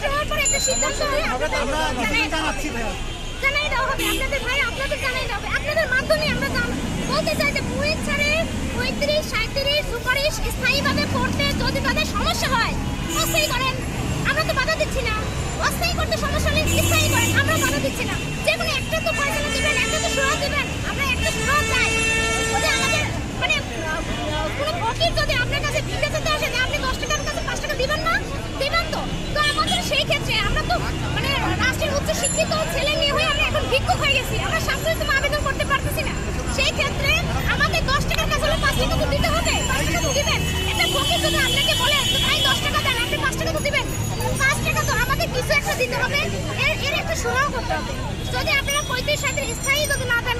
Vote হওয়ার পর একটা সিদ্ধান্ত হলে আপনাদের জানাই দেওয়া হবে। জানাই দেওয়া হবে আপনাদের ভাই আপনাদের জানাই দেওয়া হবে। আপনাদের মাধ্যমে আমরা বলতে চাই যে বুয়েট ছাড়ে পঁয়ত্রিশ সাঁত্রিশ সুপারিশ স্থায়ীভাবে পড়তে যদি তাদের সমস্যা হয় অস্থায়ী করেন। আমরা তো বাধা দিচ্ছি না। অস্থায়ী করতে সমস্যা নেই স্থায়ী করেন আমরা বাধা দিচ্ছি না। যে কোনো একটা তো পয়সা দিবেন একটা তো সুরাহ দিবেন আমরা একটা সুরাহ চাই যদি আমাদের মানে আহ, কোনো ফকির যদি আপনার কাছে ভিক্ষা চাইতে আসে যে আপনি দশ টাকার কাছে পাঁচ টাকা দিবেন না দিবেন তো তো আমাদের সেই ক্ষেত্রে আমরা তো মানে রাষ্ট্রের উচ্চ শিক্ষিত ছেলে মেয়ে হয়ে আমরা এখন ভিক্ষুক হয়ে গেছি। আমরা স্বাস্থ্য আবেদন করতে পারতেছি না। সেই ক্ষেত্রে আমাদের দশ টাকার কাছে হলে পাঁচ টাকা দিতে হবে। পাঁচ টাকা তো দিবেন। একটা ফকির যদি আপনাকে বলে, ভাই, দশ টাকা দেন, আপনি পাঁচ টাকা তো দিবেন। পাঁচ টাকা তো আমাদের কিছু একটা দিতে হবে। এর একটা সুরাহ করতে হবে। যদি আপনারা পঁয়ত্রিশ সাথে স্থায়ী যদি না দেন